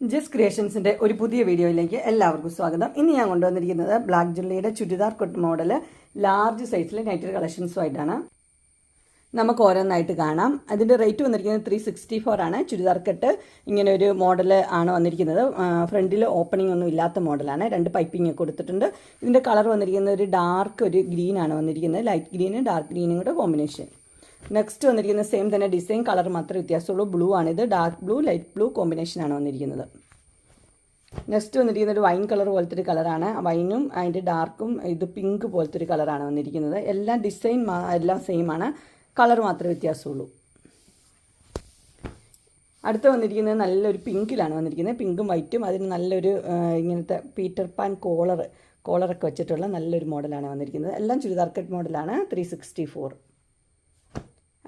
ജസ് ക്രിയേഷൻസിന്റെ ഒരു പുതിയ വീഡിയോയിലേക്ക് എല്ലാവർക്കും സ്വാഗതം. ഇന്ന് ഞാൻ കൊണ്ടുവന്നിരിക്കുന്നത് ബ്ലാക്ക് ജുള്ളിയുടെ ചുരിദാർ കൊട്ട് മോഡൽ ലാർജ് സൈസിലെ നൈറ്റഡ് കളക്ഷൻസുമായിട്ടാണ് നമുക്ക് ഓരോന്നായിട്ട് കാണാം. അതിന്റെ റേറ്റ് വന്നിരിക്കുന്നത് ത്രീ സിക്സ്റ്റി ഫോർ ആണ്. ചുരിദാർ കട്ട് ഇങ്ങനെ ഒരു മോഡൽ ആണ് വന്നിരിക്കുന്നത്. ഫ്രണ്ടിൽ ഓപ്പണിംഗ് ഒന്നും ഇല്ലാത്ത മോഡലാണ് രണ്ട് പൈപ്പിംഗ് കൊടുത്തിട്ടുണ്ട്. ഇതിന്റെ കളർ വന്നിരിക്കുന്നത് ഒരു ഡാർക്ക് ഒരു ഗ്രീൻ ആണ് വന്നിരിക്കുന്നത്. ലൈറ്റ് ഗ്രീനും ഡാർക്ക് ഗ്രീനും കൂടെ കോമ്പിനേഷൻ നെക്സ്റ്റ് വന്നിരിക്കുന്ന സെയിം തന്നെ ഡിസൈൻ കളർ മാത്രമേ വ്യത്യാസമുള്ളൂ. ബ്ലൂ ആണിത് ഡാർക്ക് ബ്ലൂ ലൈറ്റ് ബ്ലൂ കോമ്പിനേഷനാണ് വന്നിരിക്കുന്നത്. നെക്സ്റ്റ് വന്നിരിക്കുന്ന ഒരു വൈൻ കളർ പോലത്തെ ഒരു കളറാണ് വൈനും അതിന്റെ ഡാർക്കും ഇത് പിങ്ക് പോലത്തെ ഒരു കളറാണ് വന്നിരിക്കുന്നത്. എല്ലാം ഡിസൈൻ എല്ലാം സെയിം ആണ്. കളർ മാത്രമേ വ്യത്യാസമുള്ളൂ. അടുത്ത് വന്നിരിക്കുന്നത് നല്ലൊരു പിങ്കിലാണ് വന്നിരിക്കുന്നത്. പിങ്കും വൈറ്റും അതിന് നല്ലൊരു ഇങ്ങനത്തെ പീറ്റർ പാൻ കോളർ കോളറൊക്കെ വെച്ചിട്ടുള്ള നല്ലൊരു മോഡലാണ് വന്നിരിക്കുന്നത്. എല്ലാം ചുരിദാർ കട്ട് മോഡലാണ് ത്രീ സിക്സ്റ്റി ഫോർ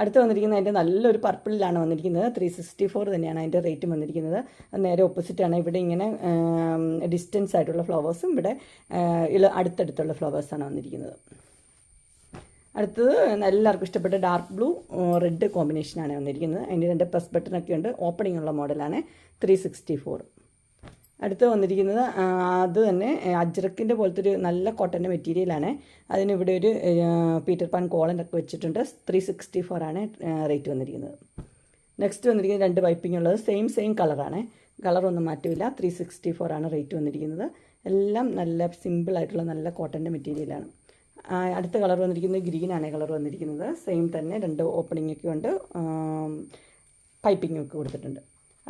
അടുത്ത് വന്നിരിക്കുന്നത് അതിന്റെ നല്ലൊരു പർപ്പിളിലാണ് വന്നിരിക്കുന്നത്. ത്രീ സിക്സ്റ്റി ഫോർ തന്നെയാണ് അതിന്റെ റേറ്റും വന്നിരിക്കുന്നത്. നേരെ ഓപ്പോസിറ്റാണ് ഇവിടെ ഇങ്ങനെ ഡിസ്റ്റൻസ് ആയിട്ടുള്ള ഫ്ലവേഴ്സും ഇവിടെ അടുത്തടുത്തുള്ള ഫ്ലവേഴ്സാണ് വന്നിരിക്കുന്നത്. അടുത്തത് എല്ലാവർക്കും ഇഷ്ടപ്പെട്ട ഡാർക്ക് ബ്ലൂ റെഡ് കോമ്പിനേഷനാണ് വന്നിരിക്കുന്നത്. അതിന്റെ രണ്ട് പ്രസ് ബട്ടണൊക്കെ ഉണ്ട്. ഓപ്പണിംഗ് ഉള്ള മോഡലാണ് ത്രീ സിക്സ്റ്റി ഫോർ അടുത്ത് വന്നിരിക്കുന്നത് അത് തന്നെ അജ്രക്കിന്റെ പോലത്തെ ഒരു നല്ല കോട്ടന്റെ മെറ്റീരിയലാണ് അതിനിവിടെ ഒരു പീറ്റർ പാൻ കോളന്റൊക്കെ വെച്ചിട്ടുണ്ട്. ത്രീ സിക്സ്റ്റി ഫോർ ആണ് റേറ്റ് വന്നിരിക്കുന്നത്. നെക്സ്റ്റ് വന്നിരിക്കുന്നത് രണ്ട് പൈപ്പിംഗ് ഉള്ളത് സെയിം സെയിം കളറാണ് കളറൊന്നും മാറ്റമില്ല. ത്രീ സിക്സ്റ്റി ഫോർ ആണ് റേറ്റ് വന്നിരിക്കുന്നത്. എല്ലാം നല്ല സിമ്പിൾ ആയിട്ടുള്ള നല്ല കോട്ടന്റെ മെറ്റീരിയലാണ് അടുത്ത കളർ വന്നിരിക്കുന്നത് ഗ്രീൻ ആണ് കളർ വന്നിരിക്കുന്നത്. സെയിം തന്നെ രണ്ട് ഓപ്പണിംഗ് ഒക്കെ ഉണ്ട്. പൈപ്പിംഗ് ഒക്കെ കൊടുത്തിട്ടുണ്ട്.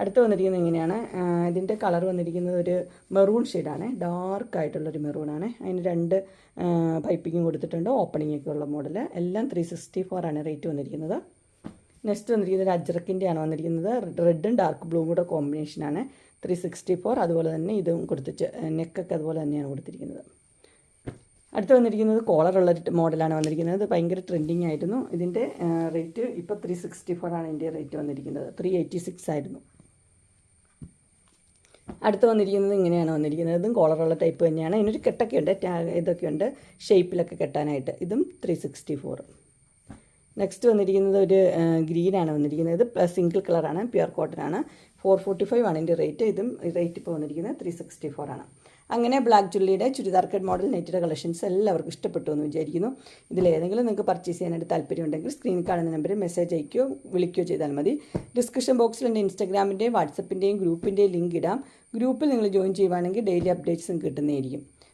അടുത്ത് വന്നിരിക്കുന്നത് ഇങ്ങനെയാണ്. ഇതിന്റെ കളർ വന്നിരിക്കുന്നത് ഒരു മെറൂൺ ഷെയ്ഡാണ്. ഡാർക്ക് ആയിട്ടുള്ളൊരു മെറൂണാണ്. അതിന് രണ്ട് പൈപ്പിങ്ങും കൊടുത്തിട്ടുണ്ട്. ഓപ്പണിംഗ് ഒക്കെ ഉള്ള മോഡൽ എല്ലാം ത്രീ സിക്സ്റ്റി ഫോർ ആണ് റേറ്റ് വന്നിരിക്കുന്നത്. നെക്സ്റ്റ് വന്നിരിക്കുന്നത് അജ്രക്കിന്റെ ആണ് വന്നിരിക്കുന്നത്. റെഡും ഡാർക്ക് ബ്ലൂവും കൂടെ കോമ്പിനേഷനാണ് ത്രീ സിക്സ്റ്റി ഫോർ അതുപോലെ തന്നെ ഇതും കൊടുത്തിട്ട് നെക്കൊക്കെ അതുപോലെ തന്നെയാണ് കൊടുത്തിരിക്കുന്നത്. അടുത്ത് വന്നിരിക്കുന്നത് കോളറുള്ള മോഡലാണ് വന്നിരിക്കുന്നത്. ഇത് ഭയങ്കര ട്രെൻഡിങ് ആയിരുന്നു. ഇതിന്റെ റേറ്റ് ഇപ്പോൾ ത്രീ സിക്സ്റ്റി ഫോർ ആണ്. ഇതിന്റെ റേറ്റ് വന്നിരിക്കുന്നത്. ത്രീ എയ്റ്റി സിക്സ് ആയിരുന്നു. അടുത്ത് വന്നിരിക്കുന്നത് ഇങ്ങനെയാണ് വന്നിരിക്കുന്നത്. ഇതും കോളറുള്ള ടൈപ്പ് തന്നെയാണ്. അതിനൊരു കെട്ടൊക്കെ ഉണ്ട്. ഇതൊക്കെയുണ്ട് ഷേപ്പിലൊക്കെ കെട്ടാനായിട്ട്. ഇതും ത്രീ സിക്സ്റ്റി ഫോർ നെക്സ്റ്റ് വന്നിരിക്കുന്നത് ഒരു ഗ്രീനാണ് വന്നിരിക്കുന്നത്. ഇത് സിംഗിൾ കളറാണ് പ്യുർ കോട്ടൺ ആണ്. ഫോർ ഫോർട്ടി ഫൈവ് ആണ് ഇതിന്റെ റേറ്റ് ഇതും റേറ്റ് ഇപ്പോൾ വന്നിരിക്കുന്നത് ത്രീ സിക്സ്റ്റി ഫോർ ആണ്. അങ്ങനെ ബ്ലാക്ക് ജുള്ളിയുടെ ചുരിദാർ കട്ട് മോഡൽ നെറ്റിയുടെ കളക്ഷൻസ് എല്ലാവർക്കും ഇഷ്ടപ്പെട്ടു എന്ന് വിചാരിക്കുന്നു. ഇതിലേതെങ്കിലും നിങ്ങൾക്ക് പർച്ചേസ് ചെയ്യാനായിട്ട് താല്പര്യമുണ്ടെങ്കിൽ സ്ക്രീനിൽ കാണുന്ന നമ്പറിൽ മെസ്സേജ് അയക്കുകയോ വിളിക്കുകയോ ചെയ്താൽ മതി. ഡിസ്ക്രിപ്ഷൻ ബോക്സിൽ എന്റെ ഇൻസ്റ്റാഗ്രാമിന്റെയും വാട്സപ്പിന്റെയും ഗ്രൂപ്പിന്റെയും ലിങ്ക് ഇടാം. ഗ്രൂപ്പിൽ നിങ്ങൾ ജോയിൻ ചെയ്യുവാണെങ്കിൽ ഡെയിലി അപ്ഡേറ്റ്സും കിട്ടുന്നതായിരിക്കും.